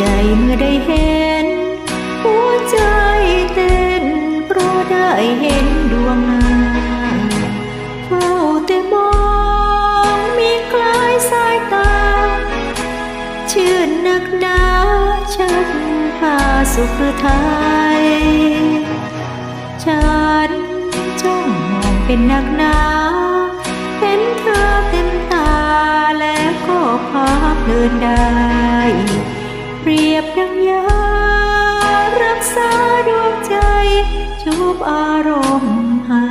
จเมื่อได้เห็น หัวใจเต้นเพราะได้เห็นดวงหน้าเฝ้าแต่มองมีคล้ายสายตา ชื่นนักหนาชักพาสุขไทยฉันจ้องมองเป็นนักหนาเห็นเธอเต็มตาแล้วก็พาเพลินได้ เปรียบดังยา รักษาดวงใจ ชุบอารมณ์ให้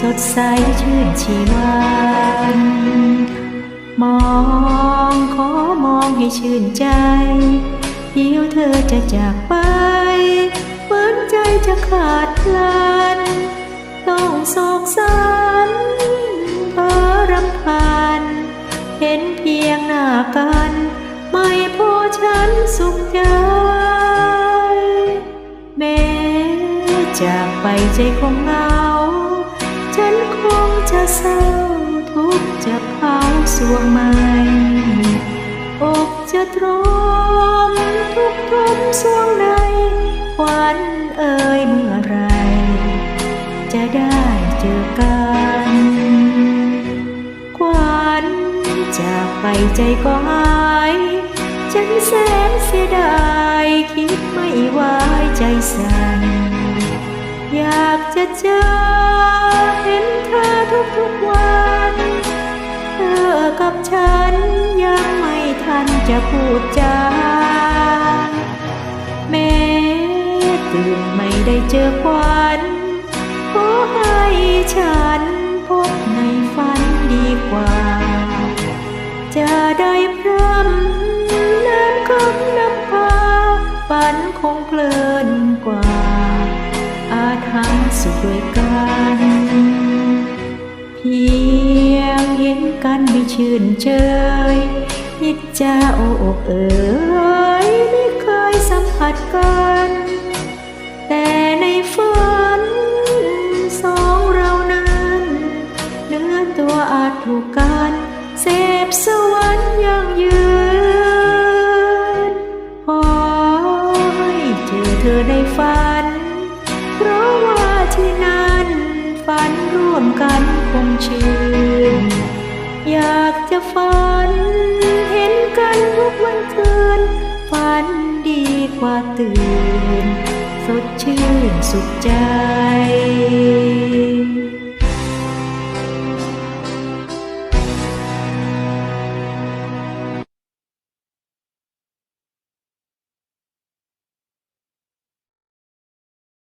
สดใสชื่นชีวันมองขอมองให้ชื่นใจ เดี๋ยวเธอจะจากไป เหมือนใจจะขาดพลัน ต้องโศกสันเพ ไปใจคงเหงา ฉันคงจะเศร้าทุกจะเผาสวงใหม่อกจะตรมทุกทุมสวงในควันเอ่ยเมื่อไร จะได้เจอกันควันจากไปใจก็หายฉันแสนเสียดายคิดไม่ไหวใจสั่นอยา จะเจอเห็นเธอทุกทุกๆวันเธอกับฉันยังไม่ทันจะพูดจาแม้ตื่นไม่ได้เจอควันขอให้ฉันพบในฝันดีกว่า จะได้ สุขด้วยกัน เพียงเห็นกันไม่ชื่นเชยนิดจะโออกเอ๋ยไม่เคยสัมผัสกัน แต่ในฝันสองเรานั้นเนื้อตัวอาจถูกกันเสพสวรรค์ยังยืนขอให้เจอเธอในฝัน ฝันดีกว่าตื่น สดชื่นสุขใจ